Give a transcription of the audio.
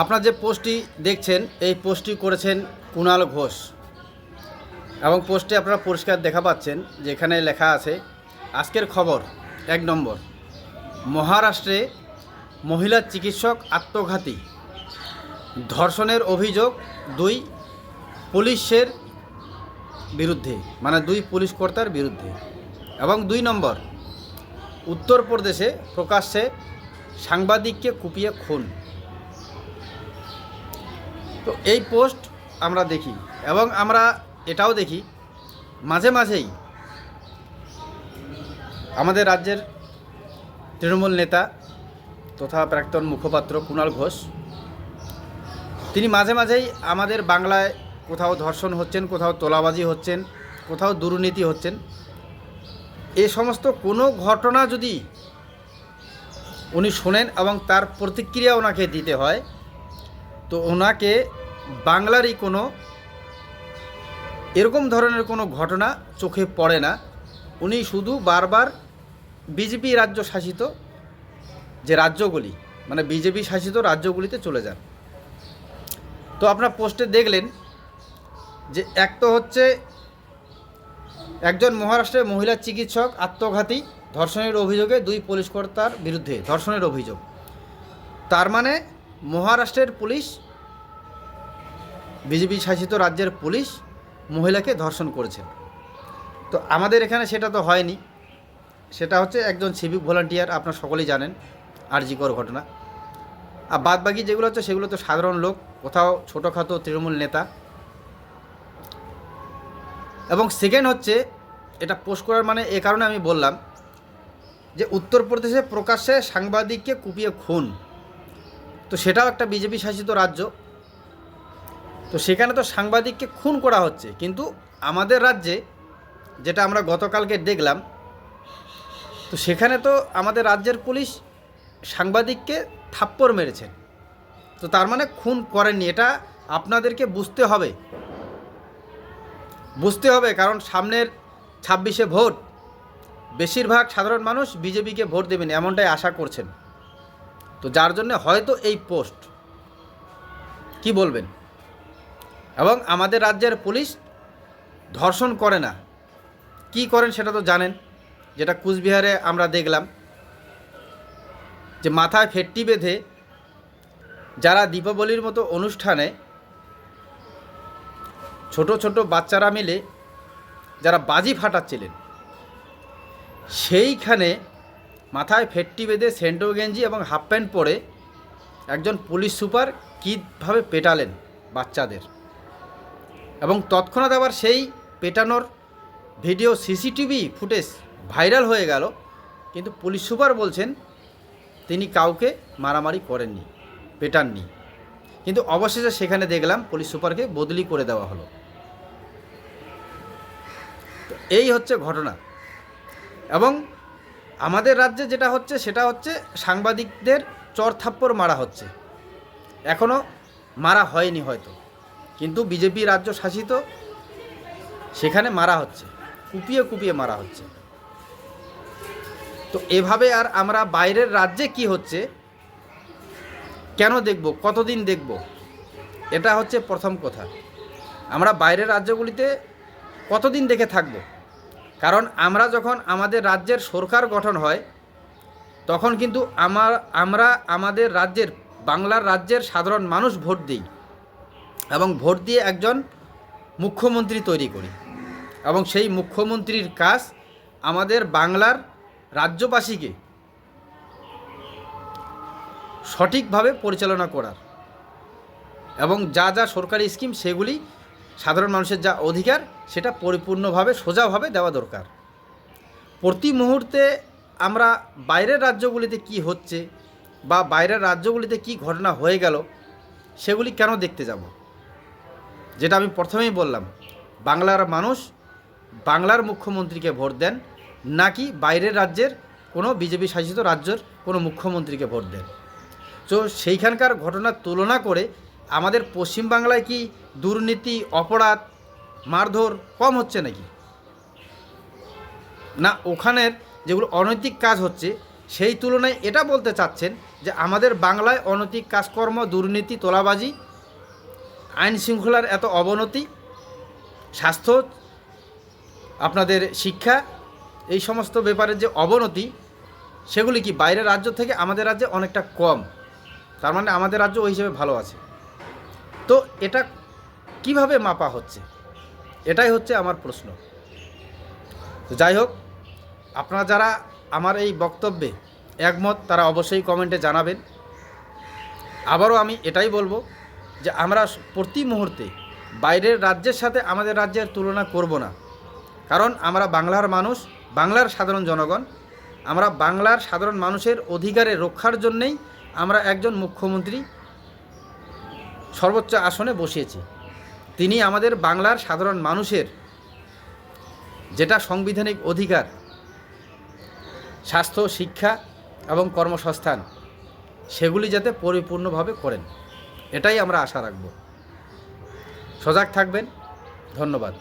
আপনার যে পোস্টটি দেখছেন, এই পোস্টটি করেছেন কুণাল ঘোষ। এবং পোস্টে আপনারা পরিষ্কার দেখা পাচ্ছেন, যেখানে লেখা আছে, আজকের খবর, এক নম্বর। মহারাষ্ট্রে মহিলা চিকিৎসক আত্মঘাতী। ধর্ষণের অভিযোগ দুই পুলিশের বিরুদ্ধে মানে দুই পুলিশ কর্তার বিরুদ্ধে। এবং দুই নম্বর, উত্তরপ্রদেশে প্রকাশ্যে সাংবাদিককে কুপিয়ে খুন। তো এই পোস্ট আমরা দেখি এবং আমরা এটাও দেখি। মাঝে মাঝেই আমাদের রাজ্যের তৃণমূল নেতা তথা প্রাক্তন মুখপাত্র কুণাল ঘোষ, তিনি মাঝে মাঝেই আমাদের বাংলায় কোথাও ধর্ষণ হচ্ছেন, কোথাও তোলাবাজি হচ্ছেন, কোথাও দুর্নীতি হচ্ছেন। এ সমস্ত কোনো ঘটনা যদি উনি শোনেন এবং তার প্রতিক্রিয়া ওনাকে দিতে হয়, তো ওনাকে বাংলারই কোনো এরকম ধরনের কোনো ঘটনা চোখে পড়ে না। উনি শুধু বারবার বিজেপি রাজ্য শাসিত যে রাজ্যগুলি মানে বিজেপি শাসিত রাজ্যগুলিতে চলে যান। তো আপনার পোস্টে দেখলেন যে এক তো হচ্ছে একজন মহারাষ্ট্রের মহিলা চিকিৎসক আত্মঘাতী ধর্ষণের অভিযোগে দুই পুলিশ কর্তার বিরুদ্ধে ধর্ষণের অভিযোগ। তার মানে মহারাষ্ট্রের পুলিশ বিজেপি শাসিত রাজ্যের পুলিশ মহিলাকে ধর্ষণ করেছে। তো আমাদের এখানে সেটা তো হয়নি। সেটা হচ্ছে একজন সিভিক ভলান্টিয়ার আপনার সকলেই জানেন আরজিকর ঘটনা। আর বাদ বাকি যেগুলো হচ্ছে, সেগুলো তো সাধারণ লোক, কোথাও ছোটোখাটো তৃণমূল নেতা। এবং সেকেন্ড হচ্ছে, এটা পোস্ট করার মানে এ কারণে আমি বললাম যে উত্তরপ্রদেশে প্রকাশ্যে সাংবাদিককে কুপিয়ে খুন। তো সেটাও একটা বিজেপি শাসিত রাজ্য। তো সেখানে তো সাংবাদিককে খুন করা হচ্ছে। কিন্তু আমাদের রাজ্যে, যেটা আমরা গতকালকে দেখলাম, তো সেখানে তো আমাদের রাজ্যের পুলিশ সাংবাদিককে থাপ্পড় মেরেছেন। তো তার মানে খুন করেননি। এটা আপনাদেরকে বুঝতে হবে। বুঝতে হবে কারণ সামনের ছাব্বিশে ভোট, বেশিরভাগ সাধারণ মানুষ বিজেপিকে ভোট দেবেন এমনটাই আশা করছেন। তো যার জন্য হয়তো এই পোস্ট। কি বলবেন? এবং আমাদের রাজ্যের পুলিশ ধর্ষণ করে না। কি করেন সেটা তো জানেন। যেটা কুচবিহারে আমরা দেখলাম যে মাথায় ফেটটি বেঁধে যারা দীপাবলির মতো অনুষ্ঠানে ছোট ছোট বাচ্চারা মিলে যারা বাজি ফাটাচ্ছিলেন, সেইখানে মাথায় ফেটটি বেঁধে সেন্টো গেঞ্জি এবং হাফ প্যান্ট পরে একজন পুলিশ সুপার কীভাবে পেটালেন বাচ্চাদের? এবং তৎক্ষণাৎ আবার সেই পেটানোর ভিডিও সিসিটিভি ফুটেজ ভাইরাল হয়ে গেল। কিন্তু পুলিশ সুপার বলছেন, তিনি কাউকে মারামারি করেননি, পেটাননি। কিন্তু অবশেষে সেখানে দেখলাম পুলিশ সুপারকে বদলি করে দেওয়া হলো। এই হচ্ছে ঘটনা। এবং আমাদের রাজ্যে যেটা হচ্ছে, সেটা হচ্ছে সাংবাদিকদের চর থাপ্পড় মারা হচ্ছে। এখনও মারা হয়নি হয়তো। কিন্তু বিজেপি রাজ্য শাসিত, সেখানে মারা হচ্ছে, কুপিয়ে কুপিয়ে মারা হচ্ছে। তো এভাবে আর আমরা বাইরের রাজ্যে কি হচ্ছে, কেন দেখব, কতদিন দেখব, এটা হচ্ছে প্রথম কথা। আমরা বাইরের রাজ্যগুলিতে কতদিন দেখে থাকব? কারণ আমরা যখন আমাদের রাজ্যের সরকার গঠন হয়, তখন কিন্তু আমার আমরা আমাদের রাজ্যের, বাংলার রাজ্যের সাধারণ মানুষ ভোট দিই। এবং ভোট দিয়ে একজন মুখ্যমন্ত্রী তৈরি করি। এবং সেই মুখ্যমন্ত্রীর কাজ আমাদের বাংলার রাজ্যবাসীকে সঠিকভাবে পরিচালনা করার। এবং যা যা সরকারি স্কিম, সেগুলি সাধারণ মানুষের যা অধিকার, সেটা পরিপূর্ণভাবে, সোজাভাবে দেওয়া দরকার। প্রতি মুহূর্তে আমরা বাইরের রাজ্যগুলিতে কি হচ্ছে বা বাইরের রাজ্যগুলিতে কি ঘটনা হয়ে গেল, সেগুলি কেন দেখতে যাব? যেটা আমি প্রথমেই বললাম, বাংলার মানুষ বাংলার মুখ্যমন্ত্রীকে ভোট দেন নাকি বাইরের রাজ্যের কোনো বিজেপি শাসিত রাজ্যের কোনো মুখ্যমন্ত্রীকে ভোট দেন। তো সেইখানকার ঘটনার তুলনা করে আমাদের পশ্চিমবাংলায় কি দুর্নীতি, অপরাধ, মারধর কম হচ্ছে নাকি? না, ওখানের যেগুলো অনৈতিক কাজ হচ্ছে, সেই তুলনায় এটা বলতে চাচ্ছেন যে আমাদের বাংলায় অনৈতিক কাজকর্ম, দুর্নীতি, তোলাবাজি আইন শৃঙ্খলার এত অবনতি, স্বাস্থ্য, আপনাদের শিক্ষা, এই সমস্ত ব্যাপারের যে অবনতি, সেগুলি কি বাইরের রাজ্য থেকে আমাদের রাজ্যে অনেকটা কম? তার মানে আমাদের রাজ্য ওই হিসেবে ভালো আছে। তো এটা কীভাবে মাপা হচ্ছে? এটাই হচ্ছে আমার প্রশ্ন। যাই হোক, আপনারা যারা আমার এই বক্তব্যে একমত, তারা অবশ্যই কমেন্টে জানাবেন। আবারও আমি এটাই বলব যে আমরা প্রতি মুহূর্তে বাইরের রাজ্যের সাথে আমাদের রাজ্যের তুলনা করব না। কারণ আমরা বাংলার মানুষ, বাংলার সাধারণ জনগণ, আমরা বাংলার সাধারণ মানুষের অধিকারে রক্ষার জন্যেই আমরা একজন মুখ্যমন্ত্রী সর্বোচ্চ আসনে বসিয়েছি। তিনি আমাদের বাংলার সাধারণ মানুষের যেটা সাংবিধানিক অধিকার, স্বাস্থ্য, শিক্ষা এবং কর্মসংস্থান, সেগুলি যাতে পরিপূর্ণভাবে করেন। এটাই আমরা আশা রাখব। সজাগ থাকবেন। ধন্যবাদ।